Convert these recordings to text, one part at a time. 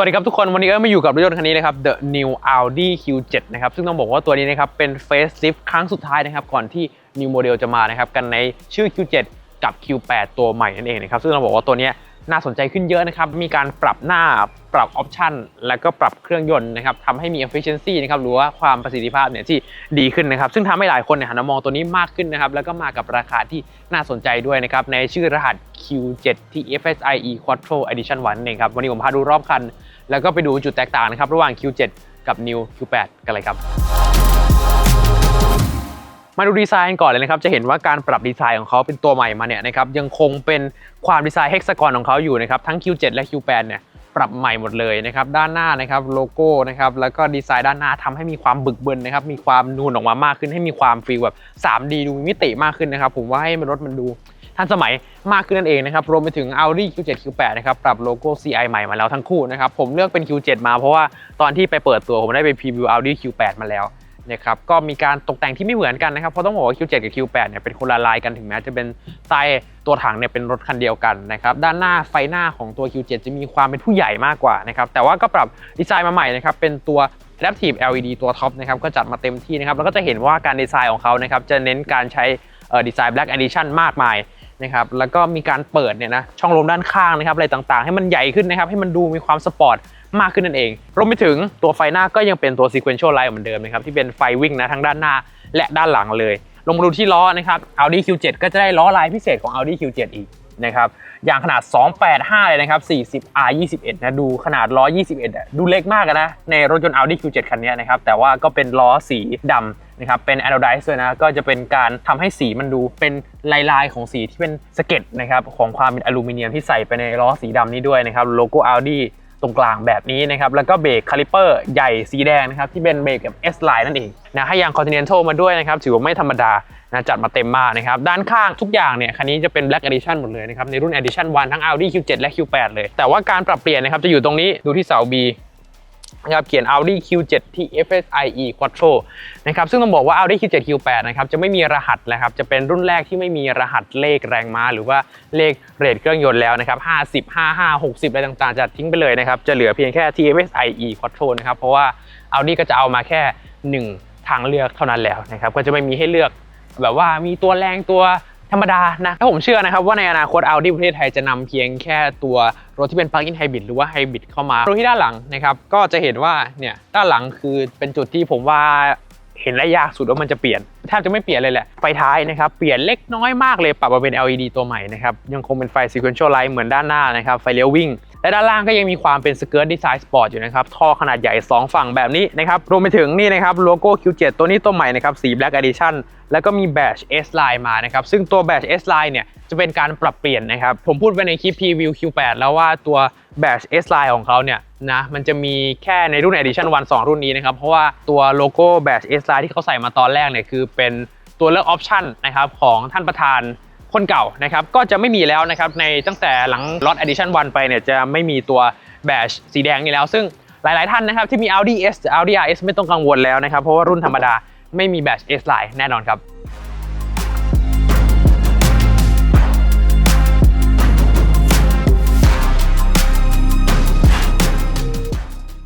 วัสดีครับทุกคนวันนี้ก็มาอยู่กับรถยนต์คันนี้นะครับ The New Audi Q7 นะครับซึ่งต้องบอกว่าตัวนี้นะครับเป็น facelift ครั้งสุดท้ายนะครับก่อนที่ New Model จะมานะครับกันในชื่อ Q7 กับ Q8 ตัวใหม่นั่นเองนะครับซึ่งเราบอกว่าตัวนี้น่าสนใจขึ้นเยอะนะครับมีการปรับหน้าปรับออปชันแล้วก็ปรับเครื่องยนต์นะครับทำให้มี efficiency นะครับหรือว่าความประสิทธิภาพเนี่ยที่ดีขึ้นนะครับซึ่งทำให้หลายคนเนี่ยหันมามองตัวนี้มากขึ้นนะครับแล้วก็มากับราคาที่น่าสนใจด้วยนะครับในชื่อรหัส Q7 ที่ FSIe Quattro Edition 1เองครับวันนี้ผมพาดูรอบคัน แล้วก็ไปดูจุดแตกต่างนะครับระหว่าง Q7 กับ New Q8 กันเลยครับ มาดูดีไซน์ก่อนเลยนะครับ จะเห็นว่าการปรับดีไซน์ของเขาเป็นตัวใหม่มาเนี่ยนะครับยังคงเป็นความดีไซน์เฮกซากอนของเขาอยู่นะครับทั้ง Q7 และ Q8 เนี่ยปรับใหม่หมดเลยนะครับด้านหน้านะครับโลโก้นะครับแล้วก็ดีไซน์ด้านหน้าทำให้มีความบึกบึนนะครับมีความนูนออกมามากขึ้น ให้มีความฟีลแบบ 3D ดูมีมิติมากขึ้นนะครับผมว่าให้มันรถมันดู ทันสมัยมากขึ้นนั่นเองนะครับรวมไปถึง Audi Q7 Q8 นะครับปรับโลโก้ CI ใหม่มาแล้วทั้งคู่นะครับผมเลือกเป็น Q7 มาเพราะว่าตอนที่ไปเปิดตัวผมได้ไปพรีวิว Audi Q8 มาแล้วนะครับก็มีการตกแต่งที่ไม่เหมือนกันนะครับเพราะต้องบอกว่า Q7 กับ Q8 เนี่ยเป็นคนละลายกันถึงแม้จะเป็นไซส์ตัวถังเนี่ยเป็นรถคันเดียวกันนะครับด้านหน้าไฟหน้าของตัว Q7 จะมีความเป็นผู้ใหญ่มากกว่านะครับแต่ว่าก็ปรับดีไซน์มาใหม่นะครับเป็นตัว Adaptive LED ตัวท็อปนะครับก็จัดมาเต็มที่นะครับแล้วก็จะเห็นว่าการดีไซน์ของเขานะครับจะเน้นการใช้ดีไซน์ Black Edition มากมาย นะครับแล้วก็มีการเปิดเนี่ยนะช่องลมด้านข้างนะครับอะไรต่างๆ ให้มันใหญ่ขึ้นนะครับให้มันดูมีความสปอร์ตมากขึ้นนั่นเองรวมไปถึงตัวไฟหน้าก็ยังเป็นตัว sequential light เหมือนเดิมนะครับที่เป็นไฟวิ่งนะทั้งด้านหน้าและด้านหลังเลย ลงมาดูที่ล้อนะครับ Audi Q7 ก็จะได้ล้อลายพิเศษของ Audi Q7 อีก นะครับอย่างขนาด 285 เลยนะครับ 40 R 21นะดูขนาดล้อ 21 ดูเล็กมากนะ ในรถยนต์ Audi Q7 คันนี้นะครับ แต่ว่าก็เป็นล้อสีดำนะครับ เป็น anodize ด้วยนะ ก็จะเป็นการทำให้สีมันดูเป็นลายลายๆของสีที่เป็นสเก็ตนะครับ ของความเป็นอลูมิเนียมที่ใส่ไปในล้อสีดำนี้ด้วยนะครับ โลโก้ Audi ตรงกลางแบบนี้นะครับ แล้วก็เบรกคาลิเปอร์ใหญ่สีแดงนะครับที่เป็นเบรกแบบ S line นั่นเองนะให้ยาง Continental มาด้วยนะครับถือว่าไม่ธรรมดานะจัดมาเต็มมากนะครับ ด้านข้างทุกอย่างเนี่ยคันนี้จะเป็น Black Edition หมดเลยนะครับ ในรุ่น Edition 1 ทั้ง Audi Q7 และ Q8 เลย แต่ว่าการปรับเปลี่ยนนะครับจะอยู่ตรงนี้ดูที่เสา B นะครับเขียน Audi Q7 ที่ FSIe Quattro นะครับซึ่งต้องบอกว่า Audi Q7 Q8 นะครับจะไม่มีรหัสนะครับจะเป็นรุ่นแรกที่ไม่มีรหัสเลขแรงม้า หรือว่าเลขเรทเครื่องยนต์แล้วนะครับ50 55 60 อะไรต่างๆ จะทิ้งไปเลยนะครับจะเหลือเพียงแค่ TFSIe Quattro นะครับเพราะว่า Audi ก็จะเอามาแค่ 1 ทางเลือกเท่านั้นแล้วนะครับก็จะไม่มีให้เลือกแบบว่ามีตัวแรงตัว ธรรมดานะถ้าผมเชื่อนะครับว่าในอนาคต Audi ประเทศไทยจะนำเพียงแค่ตัวรถที่เป็น Plug-in Hybrid หรือว่า Hybrid เข้ามาดูที่ด้านหลังนะครับก็จะเห็นว่าเนี่ยด้านหลังคือเป็นจุดที่ผมว่าเห็นและยากสุดว่ามันจะเปลี่ยนแทบจะไม่เปลี่ยนเลยแหละ ไฟท้ายนะครับ เปลี่ยนเล็กน้อยมากเลย ปรับมาเป็น LED ตัวใหม่นะครับ ยังคงเป็นไฟ sequential light เหมือนด้านหน้านะครับ ไฟเลี้ยววิ่ง และด้านล่างก็ยังมีความเป็นสเกิร์ตดีไซน์สปอร์ตอยู่นะครับ ท่อขนาดใหญ่ 2 ฝั่งแบบนี้นะครับรวมไปถึงนี่นะครับโลโก้ Q7 ตัวนี้ตัวใหม่นะครับสี Black Edition แล้วก็มีแบช S Line มานะครับ ซึ่งตัวแบช S Line เนี่ยจะเป็นการปรับเปลี่ยนนะครับ ผมพูดไปในคลิปพรีวิว Q8 แล้วว่าตัวแบช S Line ของเขาเนี่ยนะมันจะมีแค่ในรุ่น Edition 1 2 รุ่นนี้นะครับ เพราะว่าตัวโลโก้แบช S Line ที่เขาใส่มาตอนแรกเนี่ยคือเป็นตัวเลือกออปชันนะครับของท่านประธาน คนเก่านะครับก็จะไม่มีแล้วนะครับในตั้งแต่หลังล็อต Edition 1ไปเนี่ยจะไม่มีตัวแบชสีแดงนี้แล้ว ซึ่งหลาย ๆ ท่านนะครับที่มี Audi S หรือ Audi RS ไม่ต้องกังวลแล้วนะครับเพราะว่ารุ่นธรรมดาไม่มีแบช S Line แน่นอนครับ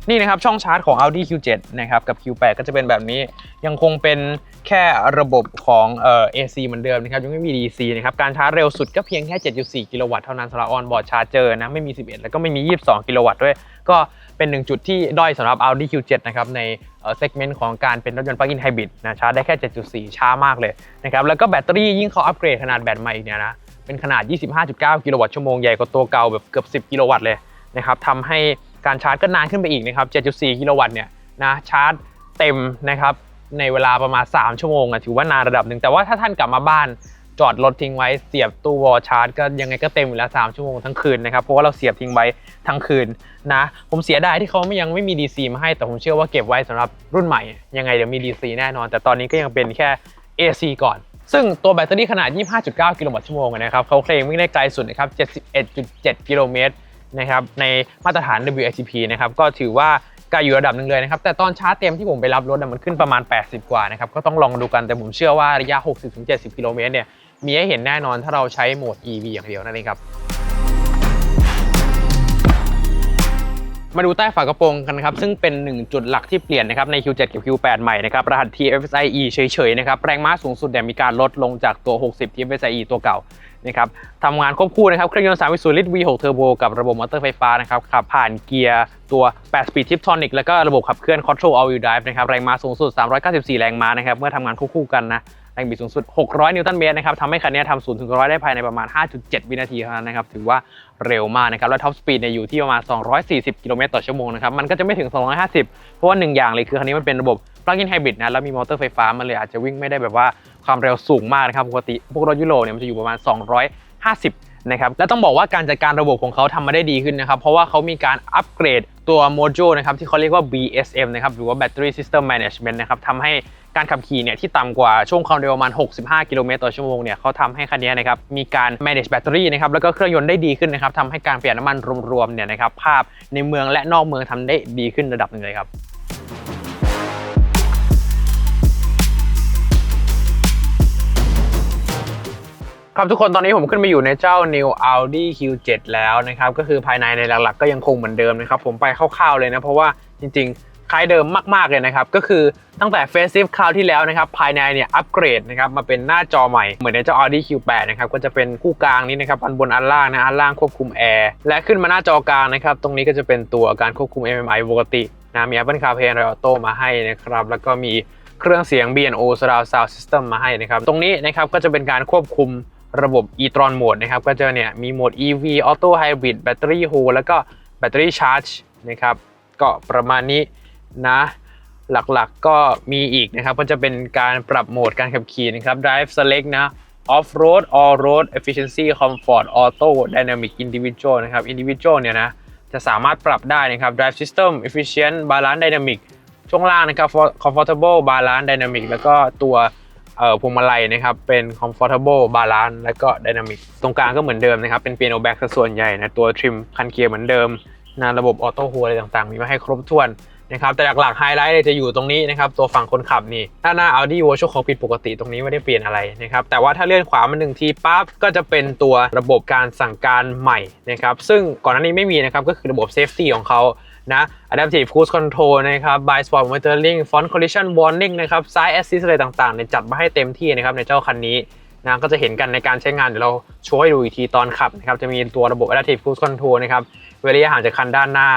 นี่นะครับช่องชาร์จของ Audi Q7 นะครับกับ Q8 ก็จะเป็นแบบนี้ยังคงเป็นแค่ระบบของเอ่อ AC เหมือนเดิมนะครับยังไม่มี DC นะครับการชาร์จเร็วสุดก็เพียงแค่ 7.4 กิโลวัตต์เท่านั้นสำหรับ on board charger นะไม่มี 11 แล้วก็ไม่มี 22 กิโลวัตต์ด้วยก็เป็นหนึ่งจุดที่ด้อยสำหรับ Audi Q7 นะครับในเอ่อ segment ของการเป็นรถยนต์ plug-in hybrid นะชาร์จได้แค่ 7.4 ช้ามากเลยนะครับแล้วก็แบตเตอรี่ยิ่งเขาอัปเกรดขนาดแบตใหม่อีกเนี่ยนะเป็นขนาด 25.9 กิโลวัตต์ชั่วโมงใหญ่กว่าตัวเก่าแบบเกือบ 10 กิโลวัตต์เลยนะครับทำให้ การชาร์จก็นานขึ้นไปอีกนะครับ 7.4 กิโลวัตต์เนี่ยนะชาร์จเต็มนะครับในเวลาประมาณ 3 ชั่วโมงอะถือว่านานระดับหนึ่งแต่ว่าถ้าท่านกลับมาบ้านจอดรถทิ้งไว้เสียบตู้วอลชาร์จก็ยังไงก็เต็มอยู่แล้ว 3 ชั่วโมงทั้งคืนนะครับเพราะว่าเราเสียบทิ้งไว้ทั้งคืนนะ ผมเสียดายที่เขาไม่ยังไม่มี DC มาให้แต่ผมเชื่อว่าเก็บไว้สำหรับรุ่นใหม่ ยังไงเดี๋ยวมี DC แน่นอน แต่ตอนนี้ก็ยังเป็นแค่ AC ก่อน ซึ่งตัวแบตเตอรี่ขนาด 25.9 กิโลวัตต์ชั่วโมงนะครับเขาเคลมวิ่งได้ไกลสุดนะครับ 71.7 กิโลเมตร นะครับในมาตรฐาน WLTP นะครับก็ถือว่าไกลอยู่ระดับหนึ่งเลยนะครับ แต่ตอนชาร์จเต็มที่ผมไปรับรถมันขึ้นประมาณ 80 กว่านะครับ ก็ต้องลองดูกันแต่ผมเชื่อว่าระยะ 60-70 กิโลเมตรเนี่ย มีให้เห็นแน่นอนถ้าเราใช้โหมด EV อย่างเดียวนั่นเองครับ มาดูใต้ฝากระโปรงกันครับ ซึ่งเป็น 1 จุดหลักที่เปลี่ยนนะครับใน Q7 กับ Q8 ใหม่นะครับ รหัส TFSIe เฉยๆนะครับ แรงม้าสูงสุดเนี่ยมีการลดลงจากตัว 60 TFSIe ตัวเก่า นะครับทำงานควบคู่นะครับเครื่องยนต์3วิสูลิตร V6 Turbo กับระบบมอเตอร์ไฟฟ้านะครับขับผ่านเกียร์ตัว 8 Speed Tiptronic แล้วก็ระบบขับเคลื่อน Quattro All Wheel Drive นะครับแรงม้าสูงสุด 394 แรงม้านะครับเมื่อทำงานควบคู่กันนะแรงบิดสูงสุด 600 นิวตันเมตรนะครับทำให้คันนี้ทำ0ถึง100ได้ภายในประมาณ 5.7 วินาทีเท่านั้นนะครับ ถือว่าเร็วมากนะครับ แล้วท็อปสปีดเนี่ยอยู่ที่ประมาณ 240 กิโลเมตรต่อชั่วโมงนะครับ มันก็จะไม่ถึง 250 เพราะว่าหนึ่งอย่างเลยคือคันนี้มันเป็นระบบ plug-in hybrid นะ แล้วมีมอเตอร์ไฟฟ้า มันเลยอาจจะวิ่งไม่ได้แบบว่า ความเร็วสูงมากนะครับปกติพวกรถยุโรปเนี่ยมันจะอยู่ประมาณ 250 นะครับและต้องบอกว่าการจัดการระบบของเขาทำมาได้ดีขึ้นนะครับ เพราะว่าเขามีการอัปเกรดตัวโมดูลนะครับที่เขาเรียกว่า BSM นะครับหรือว่า Battery System Management นะครับทำให้การขับขี่เนี่ยที่ต่ำกว่าช่วงความเร็วประมาณ 65 กิโลเมตรต่อชั่วโมงเนี่ยเขาทำให้คันนี้นะครับมีการ manage battery นะครับแล้วก็เครื่องยนต์ได้ดีขึ้นนะครับทำให้การประหยัดน้ำมันรวมๆเนี่ยนะครับภาพในเมืองและนอกเมืองทำได้ดีขึ้นระดับหนึ่งเลยครับ ครับทุกคนตอนนี้ผมขึ้นมาอยู่ในเจ้า New Audi Q7 แล้วนะครับ ก็คือภายในในหลักๆ ก็ยังคงเหมือนเดิมนะครับ ผมไปคร่าวๆเลยนะ เพราะว่าจริงๆ คล้ายเดิมมากๆเลยนะครับ ก็คือตั้งแต่ Facelift คราวที่แล้วนะครับ ภายในเนี่ยอัปเกรดนะครับ มาเป็นหน้าจอใหม่เหมือนในเจ้า Audi Q8 นะครับ ก็จะเป็นคู่กลางนี้นะครับอันบนอันล่างนะอันล่างควบคุมแอร์และขึ้นมาหน้าจอกลางนะครับตรงนี้ก็จะเป็นตัวการควบคุม MMI ปกตินะมี Apple CarPlay Android Auto มาให้นะครับแล้วก็มีเครื่องเสียง B&O Surround Sound System มาให้นะครับตรงนี้นะครับก็จะเป็นการควบคุม ระบบ e-tron mode นะครับ ก็จะเนี่ยมีโหมด EV Auto Hybrid Battery Hold แล้วก็ Battery Charge นะครับก็ประมาณนี้นะหลักๆก็มีอีกนะครับก็จะเป็นการปรับโหมดการขับขี่นะครับ Drive Select นะ Off Road All Road Efficiency Comfort Auto Dynamic Individual นะครับ Individual เนี่ยนะจะสามารถปรับได้นะครับ Drive System Efficient Balance Dynamic ช่วงล่างนะครับ Comfortable Balance Dynamic แล้วก็ตัว เอ่อพวงมาลัยนะครับเป็น comfortable balance และก็ dynamic ตรงกลางก็เหมือนเดิมนะครับ เป็น piano back ซะส่วนใหญ่นะตัว trim คันเกียร์เหมือนเดิมนะระบบ auto hold อะไรต่างๆ มีมาให้ครบถ้วนนะครับแต่หลักๆไฮไลท์เลยจะอยู่ตรงนี้นะครับตัวฝั่งคนขับนี่ด้าหน้า Audi Virtual Cockpit ปกติตรงนี้ไม่ได้เปลี่ยนอะไรนะครับแต่ว่าถ้าเลื่อนขวามาหนึ่งทีปั๊บก็จะเป็นตัวระบบการสั่งการใหม่นะครับซึ่งก่อนหน้านี้ไม่มีนะครับก็คือระบบ safety ของเขา นะ Adaptive Cruise Control นะครับ By Spot Monitoring Front Collision Warning นะครับ Side Assist อะไรต่างๆเนี่ยจัดมาให้เต็มที่นะครับในเจ้าคันนี้นะก็จะเห็นกันในการใช้งานเดี๋ยวเราโชว์ให้ดูอีกทีตอนขับนะครับจะมีตัวระบบ Adaptive Cruise Control นะครับเวลาห่างจากคันด้านหน้า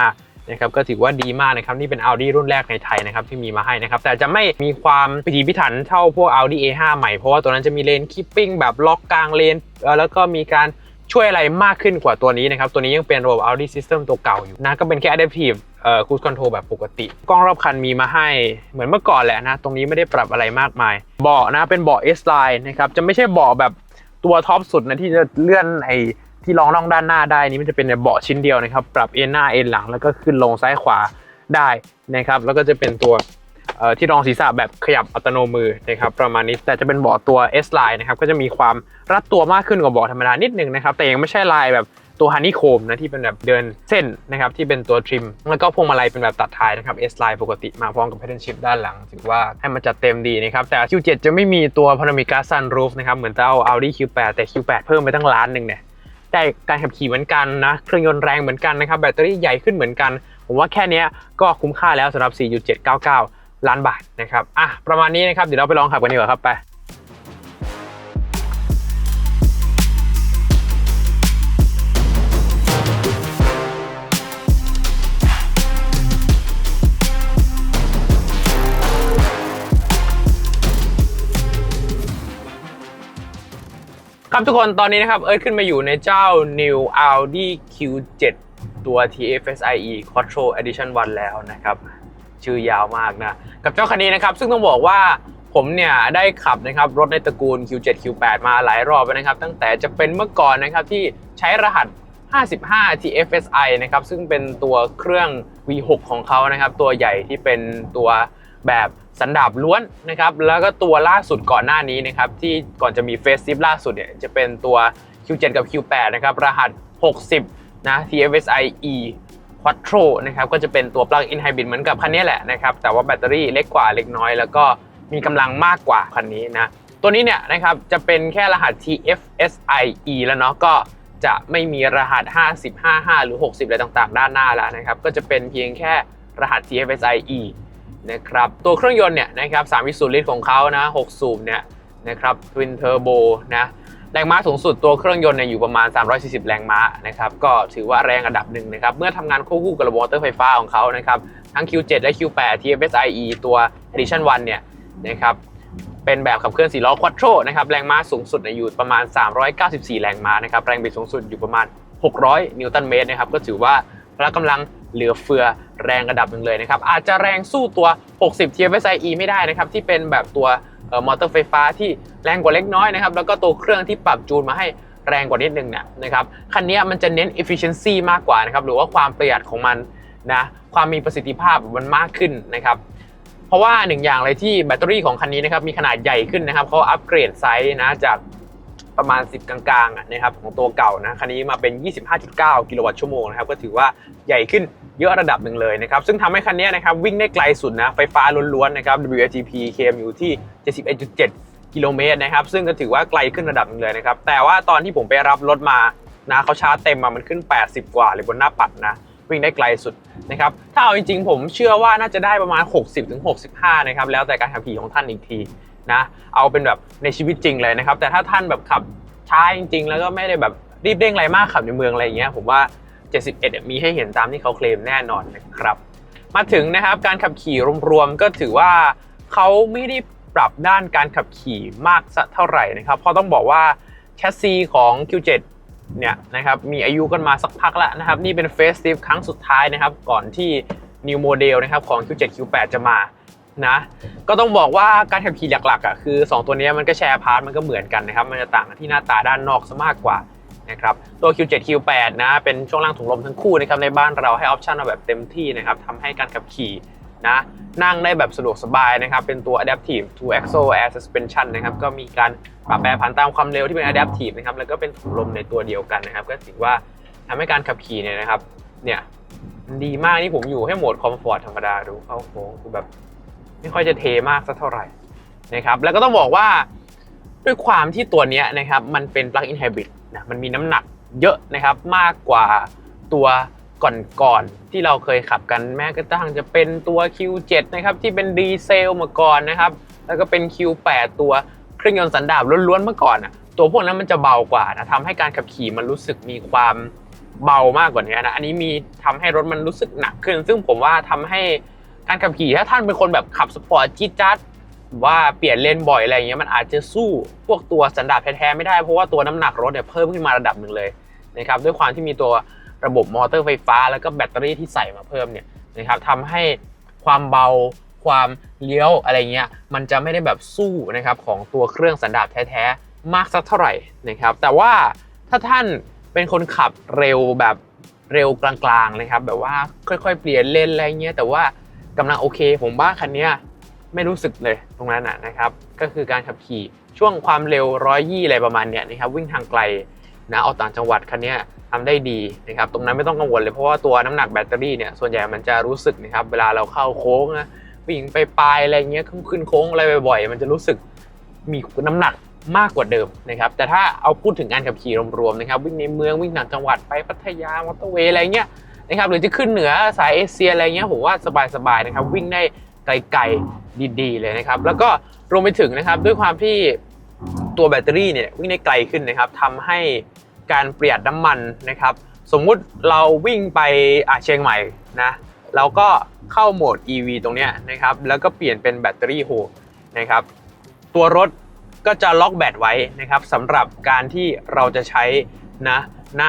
นะครับก็ถือว่าดีมากนะครับนี่เป็น Audi รุ่นแรกในไทยนะครับที่มีมาให้นะครับแต่จะไม่มีความพิถีพิถันเท่าพวก Audi A5 ใหม่เพราะว่าตัวนั้นจะมีเลนคิปปิ้งแบบล็อกกลางเลนแล้วก็มีการ ช่วยอะไรมากขึ้นกว่าตัวนี้นะครับ ตัวนี้ยังเป็นระบบ Audi System ตัวเก่าอยู่นะก็เป็นแค่ Adaptive เอ่อ Cruise Control แบบปกติ กล้องรอบคันมีมาให้เหมือนเมื่อก่อนแหละนะ ตรงนี้ไม่ได้ปรับอะไรมากมาย เบาะนะเป็นเบาะ S line นะครับ จะไม่ใช่เบาะแบบตัวท็อปสุดนะที่จะเลื่อนไอ้ที่รองร่องด้านหน้าได้นี่มันจะเป็นเบาะชิ้นเดียวนะครับ ปรับเอ็นหน้าเอ็นหลังแล้วก็ขึ้นลงซ้ายขวาได้นะครับ แล้วก็จะเป็นตัว ที่รองศีรษะแบบขยับอัตโนมือนะครับประมาณนี้แต่จะเป็นเบาะตัว S line นะครับก็จะมีความรัดตัวมากขึ้นกว่าเบาะธรรมดานิดนึงนะครับแต่ยังไม่ใช่ลายแบบตัวฮันนี่โคมนะที่เป็นแบบเดินเส้นนะครับที่เป็นตัวทริม แล้วก็พวงมาลัยเป็นแบบตัดท้ายนะครับ S line ปกติมาพร้อมกับ pattern shift ด้านหลังถือว่าให้มันจัดเต็มดีนะครับแต่ Q7 จะไม่มีตัว panoramic sunroof นะครับเหมือนจะเอา Audi Q8 แต่ Q8 เพิ่มไปตั้งล้านหนึ่งเนี่ยได้การขับขี่เหมือนกันนะเครื่องยนต์แรงเหมือนกันนะครับแบตเตอรี่ใหญ่ขึ้นเหมือนกันผมว่าแค่นี้ก็คุ้มค่าแล้วสำหรับ 4.799 ล้านบาทนะครับอะประมาณนี้นะครับเดี๋ยวเราไปลองขับกันดีกว่าครับไปครับทุกคนตอนนี้นะครับ เอิร์ธขึ้นมาอยู่ในเจ้า New Audi Q7 ตัว TFSIe Quattro Edition 1 แล้วนะครับ ชื่อยาวมากนะ กับเจ้าคันนี้นะครับ ซึ่งต้องบอกว่าผมเนี่ยได้ขับนะครับรถในตระกูล Q7 Q8 มาหลายรอบแล้วนะครับ ตั้งแต่จะเป็นเมื่อก่อนนะครับที่ใช้รหัส 55 TFSI นะครับ ซึ่งเป็นตัวเครื่อง V6 ของเขานะครับ ตัวใหญ่ที่เป็นตัวแบบสันดาบล้วนนะครับ แล้วก็ตัวล่าสุดก่อนหน้านี้นะครับ ที่ก่อนจะมีเฟซซิฟล่าสุดเนี่ยจะเป็นตัว Q7 กับ Q8 นะครับ รหัส 60 นะ TFSI E Quattro นะครับก็จะเป็นตัว plug-in hybrid เหมือนกับคันนี้แหละนะครับแต่ว่าแบตเตอรี่เล็กกว่าเล็กน้อย แล้วก็มีกำลังมากกว่าคันนี้นะตัวนี้เนี่ยนะครับจะเป็นแค่รหัส TFSI E แล้วเนาะก็จะไม่มีรหัส 50 55 หรือ 60 อะไรต่างๆ ด้านหน้าแล้วนะครับก็จะเป็นเพียงแค่รหัส TFSI E นะครับตัวเครื่องยนต์เนี่ยนะครับ3วิสูลิตรของเขานะ6สูบเนี่ยนะครับ Twin Turbo นะ แรงม้าสูงสุดตัวเครื่องยนต์เนี่ยอยู่ประมาณ 340 แรงม้านะครับก็ถือว่าแรงระดับหนึ่งนะครับเมื่อทำงานควบคู่กับระบบมอเตอร์ไฟฟ้าของเขานะครับทั้ง Q7 และ Q8 TFSI E ตัว Edition 1 เนี่ยนะครับเป็นแบบขับเคลื่อน4ล้อ Quattro นะครับแรงม้าสูงสุดอยู่ประมาณ 394 แรงม้านะครับแรงบิดสูงสุดอยู่ประมาณ 600 นิวตันเมตรนะครับก็ถือว่าพละกำลังเหลือเฟือแรงระดับหนึ่งเลยนะครับอาจจะแรงสู้ตัว 60 TFSI E ไม่ได้นะครับที่เป็นแบบตัว มอเตอร์ไฟฟ้าที่แรงกว่าเล็กน้อยนะครับแล้วก็ตัวเครื่องที่ปรับจูนมาให้แรงกว่านิดนึงเนี่ยนะครับคันนี้มันจะเน้น efficiency มากกว่านะครับหรือว่าความประหยัดของมันนะความมีประสิทธิภาพมันมากขึ้นนะครับเพราะว่าหนึ่งอย่างเลยที่แบตเตอรี่ของคันนี้นะครับมีขนาดใหญ่ขึ้นนะครับเขาอัปเกรดไซส์นะจากประมาณ 10 กลางๆนะครับของตัวเก่านะคันนี้มาเป็น 25.9 กิโลวัตต์ชั่วโมงนะครับก็ถือว่าใหญ่ขึ้น เยอะระดับหนึ่งเลยนะครับ ซึ่งทำให้คันนี้นะครับวิ่งได้ไกลสุดนะ ไฟฟ้าล้วนๆนะครับ WLTP KM อยู่ที่ 71.7 กิโลเมตรนะครับ ซึ่งก็ถือว่าไกลขึ้นระดับหนึ่งเลยนะครับ แต่ว่าตอนที่ผมไปรับรถมานะเขาชาร์จเต็มมามันขึ้น 80 กว่าเลยบนหน้าปัดนะ วิ่งได้ไกลสุดนะครับ ถ้าเอาจริงๆ ผมเชื่อว่าน่าจะได้ประมาณ 60-65 นะครับ แล้วแต่การขับขี่ของท่านอีกทีนะ เอาเป็นแบบในชีวิตจริงเลยนะครับ แต่ถ้าท่านแบบขับช้าจริง ๆ แล้วก็ไม่ได้แบบรีบเร่งอะไรมากขับในเมืองอะไรอย่างเงี้ย ผมว่า 71เนี่ยมีให้เห็นตามที่เขาเคลมแน่นอนนะครับ มาถึงนะครับการขับขี่รวมๆก็ถือว่าเขาไม่ได้ปรับด้านการขับขี่มากสักเท่าไหร่นะครับเพราะต้องบอกว่าแชสซีของ Q7 เนี่ยนะครับมีอายุกันมาสักพักแล้วนะครับ นี่เป็นเฟสติฟครั้งสุดท้ายนะครับ ก่อนที่ New Model นะครับของ Q7 Q8 จะมานะก็ต้องบอกว่าการขับขี่หลักๆอะคือ 2 ตัวนี้มันก็แชร์พาร์ทมันก็เหมือนกันนะครับ มันจะต่างที่หน้าตาด้านนอกซะมากกว่า นะครับตัว Q7 Q8 นะเป็นช่วงล่างถุงลมทั้งคู่นะครับในบ้านเราให้ออปชันมาแบบเต็มที่นะครับทำให้การขับขี่นะนั่งได้แบบสะดวกสบายนะครับ เป็นตัว Adaptive Two Axle Air Suspension นะครับ ก็มีการปรับแปรผันตามความเร็วที่เป็น Adaptive นะครับ แล้วก็เป็นถุงลมในตัวเดียวกันนะครับ ก็ถือว่าทำให้การขับขี่เนี่ยนะครับ เนี่ยดีมากนี่ผมอยู่ให้โหมดคอมฟอร์ตธรรมดาดูเข้าโค้งคือแบบ ไม่ค่อยจะเทมากสักเท่าไหร่นะครับ แล้วก็ต้องบอกว่าด้วยความที่ตัวนี้นะครับ มันเป็น plug-in hybrid นะมันมีน้ำหนักเยอะนะครับมากกว่าตัวก่อนๆที่เราเคยขับกันแม้กระทั่งจะเป็นตัว Q7 นะครับที่เป็นดีเซลมาก่อนนะครับ แล้วก็เป็น Q8 ตัวเครื่องยนต์สันดาปล้วนๆเมื่อก่อนอะตัวพวกนั้นมันจะเบากว่านะทำให้การขับขี่มันรู้สึกมีความเบามากกว่านี้นะอันนี้มีทำให้รถมันรู้สึกหนักขึ้น ซึ่งผมว่าทำให้การขับขี่ถ้าท่านเป็นคนแบบขับสปอร์ตจี๊ดจ๊าด ว่าเปลี่ยนเลนบ่อยอะไรอย่างเงี้ยมันอาจจะสู้พวกตัวสันดาปแท้ๆไม่ได้เพราะว่าตัวน้ำหนักรถเนี่ยเพิ่มขึ้นมาระดับหนึ่งเลยนะครับด้วยความที่มีตัวระบบมอเตอร์ไฟฟ้า แล้วก็แบตเตอรี่ที่ใส่มาเพิ่มเนี่ยนะครับทำให้ความเบาความเลี้ยวอะไรเงี้ยมันจะไม่ได้แบบสู้นะครับของตัวเครื่องสันดาปแท้ๆมากสักเท่าไหร่นะครับแต่ว่าถ้าท่านเป็นคนขับเร็วแบบเร็วกลางๆนะครับแบบว่าค่อยๆ เปลี่ยนเลนอะไรเงี้ยแต่ว่ากำลังโอเค ผมว่าคันเนี้ย ไม่รู้สึกเลยตรงนั้นนะครับ ก็คือการขับขี่ช่วงความเร็วร้อยยี่อะไรประมาณเนี้ยนะครับวิ่งทางไกลนะออกต่างจังหวัดคันนี้ยทำได้ดีนะครับตรงนั้นไม่ต้องกังวลเลยเพราะว่าตัวน้ำหนักแบตเตอรี่เนี่ยส่วนใหญ่มันจะรู้สึกนะครับเวลาเราเข้าโค้งนะวิ่งไปปลายอะไรเงี้ยขึ้นโค้งอะไรบ่อยๆ มันจะรู้สึกมีน้ำหนักมากกว่าเดิมนะครับแต่ถ้าเอาพูดถึงการขับขี่รวมๆนะครับวิ่งในเมืองวิ่งต่างจังหวัดไปพัทยามอเตอร์เวย์อะไรเงี้ยนะครับหรือจะขึ้นเหนือสายเอเชียอะไรเงี้ยผมว่าสบายๆนะครับวิ่งได้ ไกลๆดีๆเลยนะครับ แล้วก็รวมไปถึงนะครับด้วยความที่ตัวแบตเตอรี่เนี่ยวิ่งได้ไกลขึ้นนะครับทำให้การประหยัดน้ำมันนะครับ สมมุติเราวิ่งไปอะเชียงใหม่นะเราก็เข้าโหมด EV ตรงเนี้ยนะครับ แล้วก็เปลี่ยนเป็นแบตเตอรี่โฮนะครับ ตัวรถก็จะล็อกแบตไว้นะครับสำหรับการที่เราจะใช้นะณ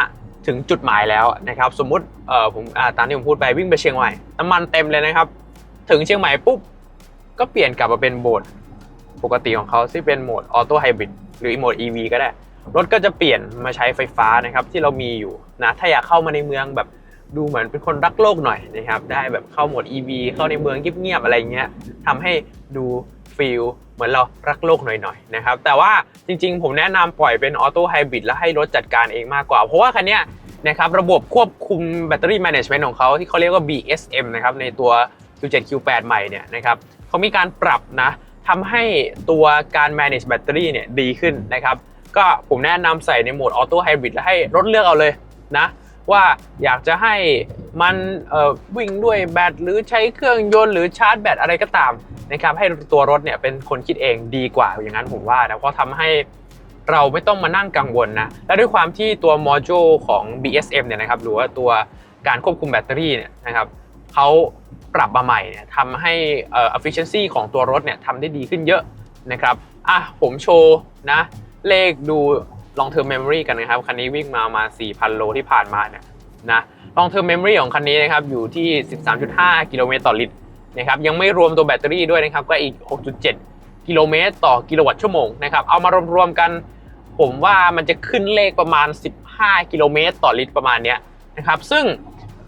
ถึงจุดหมายแล้วนะครับ สมมุติเอ่อผมอาตามที่ผมพูดไปวิ่งไปเชียงใหม่น้ำมันเต็มเลยนะครับ ถึงเชียงใหม่ปุ๊บ ก็เปลี่ยนกลับมาเป็นโหมดปกติของเขาที่เป็นโหมดออโต้ไฮบริดหรือโหมด EV ก็ได้ รถก็จะเปลี่ยนมาใช้ไฟฟ้านะครับ ที่เรามีอยู่นะถ้าอยากเข้ามาในเมืองแบบดูเหมือนเป็นคนรักโลกหน่อยนะครับ ได้แบบเข้าโหมด EV เข้าในเมืองเงียบๆอะไรเงี้ยทำให้ดูฟีลเหมือนเรารักโลกหน่อยๆนะครับ แต่ว่าจริงๆ ผมแนะนำปล่อยเป็นออโต้ไฮบริดแล้วให้รถจัดการเองมากกว่า เพราะว่าคันนี้นะครับระบบควบคุมแบตเตอรี่ management ของเขาที่เขาเรียกว่า BSM นะครับในตัว Q7 Q8 ใหม่เนี่ยนะครับเขามีการปรับนะทำให้ตัวการ manage แบตเตอรี่เนี่ยดีขึ้นนะครับ ก็ผมแนะนำใส่ในโหมดออโต้ไฮบริดแล้วให้รถเลือกเอาเลยนะว่าอยากจะให้มันวิ่งด้วยแบตหรือใช้เครื่องยนต์หรือชาร์จแบตอะไรก็ตามนะครับให้ตัวรถเนี่ยเป็นคนคิดเองดีกว่าอย่างนั้นผมว่านะเพราะทำให้เราไม่ต้องมานั่งกังวลนะและด้วยความที่ตัวโมดูลของ BSM เนี่ยนะครับหรือว่าตัวการควบคุมแบตเตอรี่เนี่ยนะครับ เขาปรับมาใหม่เนี่ยทำให้เอ่อ efficiency ของตัวรถเนี่ยทำได้ดีขึ้นเยอะนะครับอะผมโชว์นะเลขดู long term memory กันนะครับ คันนี้วิ่งมามา 4,000 โลที่ผ่านมาเนี่ยนะ long term memory ของคันนี้นะครับอยู่ที่ 13.5 กิโลเมตรต่อลิตรนะครับยังไม่รวมตัวแบตเตอรี่ด้วยนะครับก็อีก 6.7 กิโลเมตรต่อกิโลวัตต์ชั่วโมงนะครับเอามารวมๆกัน ผมว่ามันจะขึ้นเลขประมาณ 15 กิโลเมตรต่อลิตรประมาณเนี้ยนะครับซึ่ง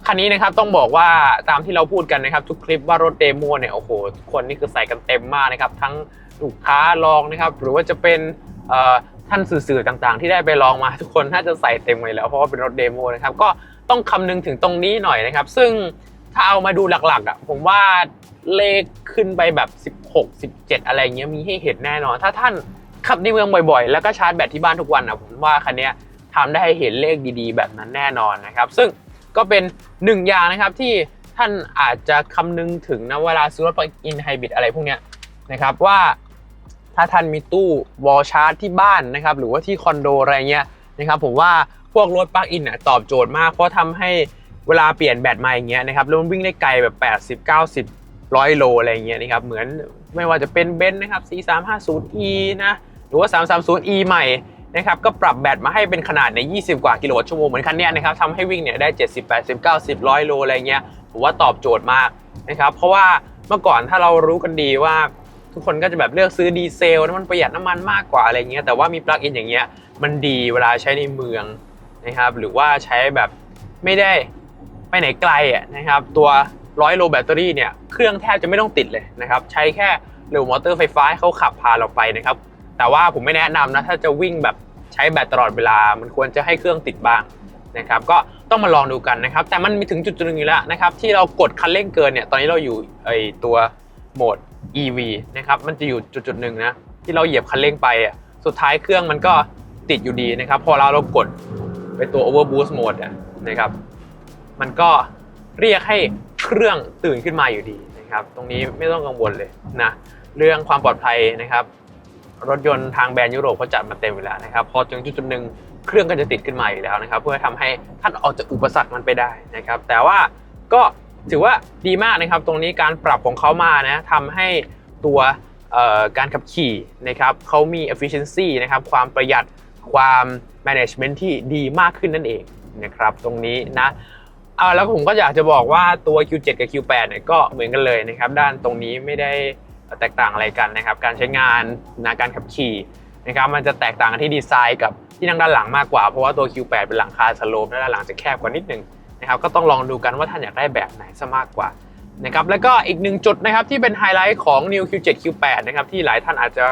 คันนี้นะครับต้องบอกว่าตามที่เราพูดกันนะครับ ทุกคลิปว่ารถเดโมเนี่ยโอ้โหทุกคนนี่คือใส่กันเต็มมากนะครับ ทั้งลูกค้าลองนะครับ หรือว่าจะเป็นท่านสื่อๆต่างๆ ที่ได้ไปลองมาทุกคนน่าจะใส่เต็มเลยแล้วเพราะว่าเป็นรถเดโมนะครับก็ต้องคำนึงถึงตรงนี้หน่อยนะครับ ซึ่งถ้าเอามาดูหลักๆอะผมว่าเลขขึ้นไปแบบ 16 17 อะไรเงี้ยมีให้เห็นแน่นอน ถ้าท่านขับในเมืองบ่อยๆ แล้วก็ชาร์จแบตที่บ้านทุกวันนะผมว่าคันนี้ทำได้ให้เห็นเลขดีๆ แบบนั้นแน่นอนนะครับ ซึ่ง ก็เป็นหนึ่งอย่างนะครับที่ท่านอาจจะคำนึงถึงนะเวลาซื้อรถ plug-in hybrid อะไรพวกเนี้ยนะครับว่าถ้าท่านมีตู้วอลชาร์จที่บ้านนะครับหรือว่าที่คอนโดอะไรเงี้ยนะครับผมว่าพวกรถ plug-in น่ะตอบโจทย์มาก เพราะทำให้เวลาเปลี่ยนแบตมาอย่างเงี้ยนะครับแล้วมันวิ่งได้ไกลแบบ 80 90ร้อยโลอะไรเงี้ยนะครับเหมือนไม่ว่าจะเป็นเบนซ์นะครับ C350e นะหรือว่า 330e ใหม่ นะครับก็ปรับแบตมาให้เป็นขนาดใน 20 กว่ากิโลวัตต์ชั่วโมงเหมือนคันนี้นะครับทำให้วิ่งเนี่ยได้ 70 80 90 100 โลอะไรเงี้ยผมว่าตอบโจทย์มากนะครับเพราะว่าเมื่อก่อนถ้าเรารู้กันดีว่าทุกคนก็จะแบบเลือกซื้อดีเซลนะมันประหยัดน้ำมันมากกว่าอะไรเงี้ยแต่ว่ามีปลั๊กอินอย่างเงี้ยมันดีเวลาใช้ในเมืองนะครับหรือว่าใช้แบบไม่ได้ไปไหนไกลอะนะครับตัวร้อยโลแบตเตอรี่เนี่ยเครื่องแทบจะไม่ต้องติดเลยนะครับใช้แค่เร็วมอเตอร์ไฟฟ้าเขาขับพาเราไปนะครับ แต่ว่าผมไม่แนะนำนะถ้าจะวิ่งแบบใช้แบตตลอดเวลา มันควรจะให้เครื่องติดบ้างนะครับก็ต้องมาลองดูกันนะครับ แต่มันมีถึงจุดหนึงอยู่แล้วนะครับที่เรากดคันเร่งเกินเนี่ยตอนนี้เราอยู่ไอตัวโหมด EV นะครับมันจะอยู่จุดๆหนึ่งนะที่เราเหยียบคันเร่งไปอะสุดท้ายเครื่องมันก็ติดอยู่ดีนะครับพอเราเรากดไปตัว overboost mode อะนะครับมันก็เรียกให้เครื่องตื่นขึ้นมาอยู่ดีนะครับตรงนี้ไม่ต้องกังวลเลยนะเรื่องความปลอดภัยนะครับ รถยนต์ทางแบรนด์ยุโรปเขาจัดมาเต็มอยู่แล้วนะครับ พอถึงจุดหนึ่งเครื่องก็จะติดขึ้นมาอยู่แล้วนะครับ เพื่อทำให้ท่านออกจากอุปสรรคมันไปได้นะครับ แต่ว่าก็ถือว่าดีมากนะครับ ตรงนี้การปรับของเขามานะทำให้ตัวการขับขี่นะครับเขามี efficiency นะครับความประหยัดความ management ที่ดีมากขึ้นนั่นเองนะครับ ตรงนี้นะอ่าแล้วผมก็อยากจะบอกว่าตัว Q7 กับ Q8 เนี่ยก็เหมือนกันเลยนะครับ ด้านตรงนี้ไม่ได้ แตกต่างอะไรกันนะครับ การใช้งานนะการขับขี่นะครับมันจะแตกต่างกันที่ดีไซน์กับที่นั่งด้านหลังมากกว่า เพราะว่าตัว Q8 เป็นหลังคาสโลปด้านหลังจะแคบกว่านิดนึงนะครับก็ต้องลองดูกันว่าท่านอยากได้แบบไหนซะมากกว่านะครับแล้วก็อีกหนึ่งจุดนะครับที่เป็นไฮไลท์ของ New Q7 Q8 นะครับที่หลายท่านอาจจะ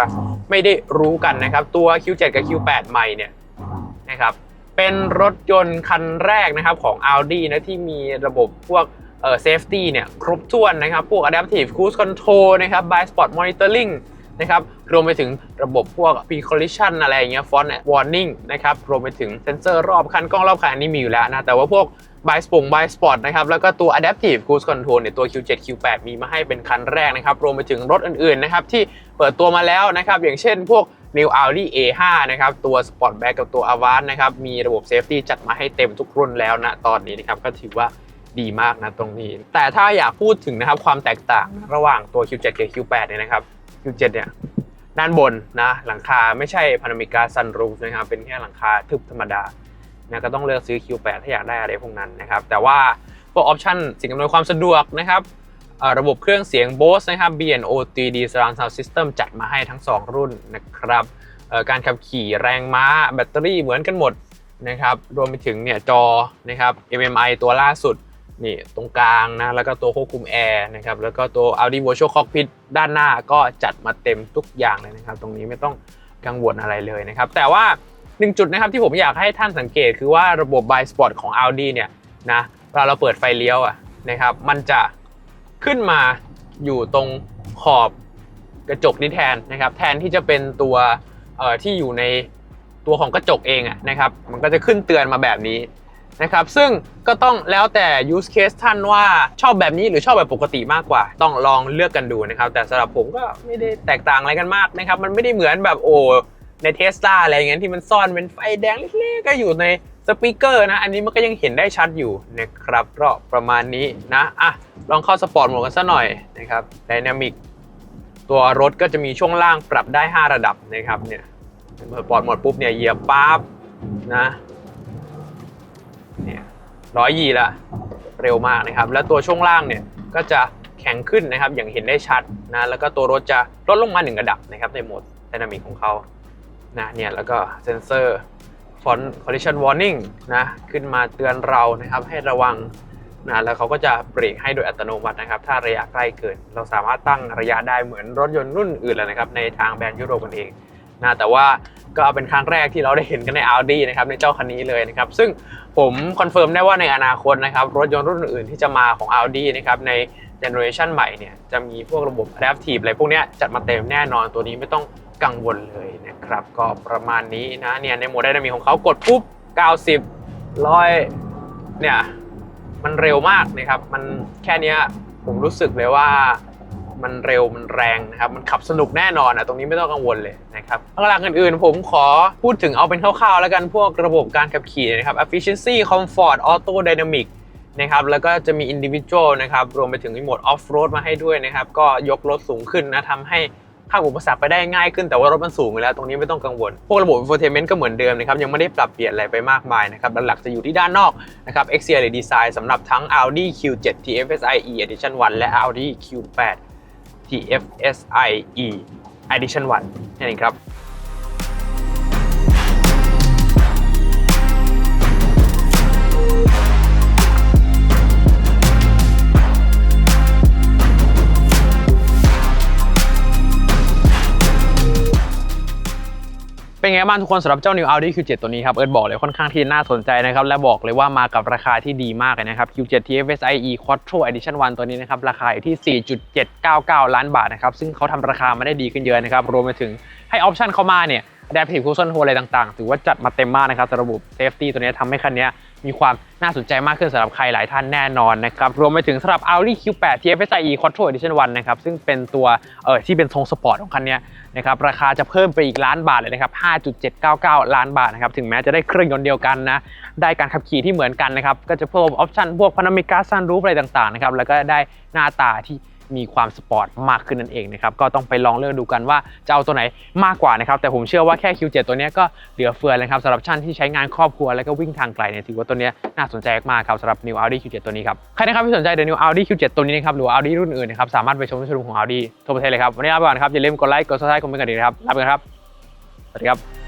ไม่ได้รู้กันนะครับตัว Q7 กับ Q8 ใหม่เนี่ยนะครับเป็นรถยนต์คันแรกนะครับของ Audi นะที่มีระบบพวก เอ่อ safety เนี่ยครบถ้วนนะครับ พวก adaptive cruise control นะครับ blind spot monitoring นะครับ รวมไปถึงระบบพวก pre collision อะไรอย่างเงี้ย fault warning นะครับ รวมไปถึงเซ็นเซอร์รอบคันกล้องรอบคันอันนี้มีอยู่แล้วนะ แต่ว่าพวก blind spot blind spot นะครับ แล้วก็ตัว adaptive cruise control เนี่ยตัว Q7 Q8 มีมาให้เป็นคันแรกนะครับ รวมไปถึงรถอื่นๆนะครับที่เปิดตัวมาแล้วนะครับ อย่างเช่นพวก New Audi A5 นะครับ ตัว Sportback กับตัว Avant นะครับ มีระบบ Safety จัดมาให้เต็มทุกรุ่นแล้วนะตอนนี้นะครับ ก็ถือว่า ดีมากนะตรงนี้ แต่ถ้าอยากพูดถึงนะครับความแตกต่างระหว่างตัว Q7 กับ Q8 เนี่ยนะครับ Q7 เนี่ยด้านบนนะหลังคาไม่ใช่พานามิกาซันรูฟนะครับเป็นแค่หลังคาทึบธรรมดานะก็ต้องเลือกซื้อ Q8 ถ้าอยากได้อะไรพวกนั้นนะครับแต่ว่าพวกออปชั่นสิ่งอำนวยความสะดวกนะครับระบบเครื่องเสียง Bose นะครับ B&O 3D Surround Sound System จัดมาให้ทั้ง 2 รุ่นนะครับการขับขี่แรงม้าแบตเตอรี่เหมือนกันหมดนะครับรวมไปถึงเนี่ยจอนะครับ MMI ตัวล่าสุด นี่ตรงกลางนะ แล้วก็ตัวควบคุมแอร์นะครับ แล้วก็ตัว Audi Virtual Cockpit ด้านหน้าก็จัดมาเต็มทุกอย่างเลยนะครับ ตรงนี้ไม่ต้องกังวลอะไรเลยนะครับ แต่ว่าหนึ่งจุดนะครับที่ผมอยากให้ท่านสังเกตคือว่าระบบ By Spot ของ Audi เนี่ยนะเวลาเราเปิดไฟเลี้ยวอะนะครับ มันจะขึ้นมาอยู่ตรงขอบกระจกนี้แทนนะครับ แทนที่จะเป็นตัวเอ่อที่อยู่ในตัวของกระจกเองอะนะครับ มันก็จะขึ้นเตือนมาแบบนี้ นะครับซึ่งก็ต้องแล้วแต่ use case ท่านว่าชอบแบบนี้หรือชอบแบบปกติมากกว่า ต้องลองเลือกกันดูนะครับ แต่สำหรับผมก็ไม่ได้แตกต่างอะไรกันมากนะครับมันไม่ได้เหมือนแบบโอ้ในเทสลาอะไรอย่างเงี้ยที่มันซ่อนเป็นไฟแดงเล็กๆก็อยู่ในสปีกเกอร์นะอันนี้มันก็ยังเห็นได้ชัดอยู่นะครับก็ประมาณนี้นะอะลองเข้าสปอร์ตโหมดกันสักหน่อยนะครับ Dynamic ตัวรถก็จะมีช่วงล่างปรับได้ 5 ระดับนะครับเนี่ยเปิดปอดหมดปุ๊บเนี่ยเหยียบปั๊บนะ เนี่ยร้อยยีละเร็วมากนะครับ แล้วตัวช่วงล่างเนี่ยก็จะแข็งขึ้นนะครับ อย่างเห็นได้ชัดนะแล้วก็ตัวรถจะลดลงมาหนึ่งระดับนะครับในโหมด Dynamic ของเขานะเนี่ยแล้วก็เซนเซอร์ Front Collision Warning นะขึ้นมาเตือนเรานะครับให้ระวังนะแล้วเขาก็จะเบรกให้โดยอัตโนมัตินะครับ ถ้าระยะใกล้เกิน เราสามารถตั้งระยะได้เหมือนรถยนต์รุ่นอื่นเลยนะครับ ในทางแบรนด์ยุโรปกันเอง นะแต่ว่าก็เป็นครั้งแรกที่เราได้เห็นกันใน Audi นะครับในเจ้าคันนี้เลยนะครับซึ่งผมคอนเฟิร์มได้ว่าในอนาคตนะครับรถยนต์รุ่นอื่นที่จะมาของ Audi นะครับในเจเนอเรชันใหม่เนี่ยจะมีพวกระบบ Adaptive อะไรพวกนี้จัดมาเต็มแน่นอนตัวนี้ไม่ต้องกังวลเลยนะครับ ก็ประมาณนี้นะเนี่ยในโหมดไดนามิกของเขากดปุ๊บ 90ร้อยเนี่ย มันเร็วมากนะครับ มันแค่นี้ผมรู้สึกเลยว่า มันเร็วมันแรงนะครับมันขับสนุกแน่นอนอะตรงนี้ไม่ต้องกังวลเลยนะครับหลักๆอื่นๆ ผมขอพูดถึงเอาเป็นคร่าวๆ แล้วกันพวกระบบการขับขี่นะครับ efficiency comfort auto dynamic นะครับแล้วก็จะมี individual นะครับรวมไปถึงมีโหมด off road มาให้ด้วยนะครับก็ยกรถสูงขึ้นนะทำให้ข้ามอุปสรรคไปได้ง่ายขึ้นแต่ว่ารถมันสูงอยู่แล้วตรงนี้ไม่ต้องกังวล พวกระบบ infotainment ก็เหมือนเดิมนะครับยังไม่ได้ปรับเปลี่ยนอะไรไปมากมายนะครับหลักๆจะอยู่ที่ด้านนอกนะครับ exterior design สำหรับทั้ง Audi Q7 TFSIe Edition 1 และ Audi Q8 TFSIe Edition 1นั่นเองครับ เป็นไงบ้างทุกคนสำหรับเจ้า New Audi Q7 ตัวนี้ครับ เอิร์ดบอกเลยค่อนข้างที่น่าสนใจนะครับ และบอกเลยว่ามากับราคาที่ดีมากเลยนะครับ Q7 TFSIe Quattro Edition 1 ตัวนี้นะครับ ราคาอยู่ที่ 4.799 ล้านบาทนะครับ ซึ่งเขาทำราคามาได้ดีขึ้นเยอะนะครับ รวมไปถึงให้ออปชันเข้ามาเนี่ย Adaptive Cruise Control อะไรต่างๆ ถือว่าจัดมาเต็มมากนะครับสำหรับระบบ Safety ตัวนี้ทำให้คันนี้มีความน่าสนใจมากขึ้นสำหรับใครหลายท่านแน่นอนนะครับ รวมไปถึงสำหรับ Audi Q8 TFSIe Quattro Edition 1นะครับ ซึ่งเป็นตัวเออที่เป็นทรงสปอร์ตของคันนี้นะครับ ราคาจะเพิ่มไปอีกล้านบาทเลยนะครับ 5.799 ล้านบาทนะครับ ถึงแม้จะได้เครื่องยนต์เดียวกันนะ ได้การขับขี่ที่เหมือนกันนะครับ ก็จะเพิ่มออปชันพวกพานามิกาซันรูฟอะไรต่างๆนะครับ แล้วก็ได้หน้าตาที่ มีความสปอร์ตมากขึ้นนั่นเองนะครับก็ต้องไปลองเลือกดูกันว่าจะเอาตัวไหนมากกว่านะครับแต่ผมเชื่อว่าแค่ Q7 ตัวนี้ก็เหลือเฟือเลยครับสำหรับท่านที่ใช้งานครอบครัวแล้วก็วิ่งทางไกลเนี่ยถือว่าตัวนี้น่าสนใจมากครับสำหรับ New Audi Q7 ตัวนี้ครับใครนะครับที่สนใจ The New Audi Q7 ตัวนี้นะครับหรือ Audi รุ่นอื่นนะครับสามารถไปชมที่ชว์รูมของ Audi ทั่วประเทศเลยครับวันนี้ลาไปก่อนครับอย่าลืมกดไลค์กด subscribe คอมเมนต์กันดีนะครับลาไปก่อนครับสวัสดีครับ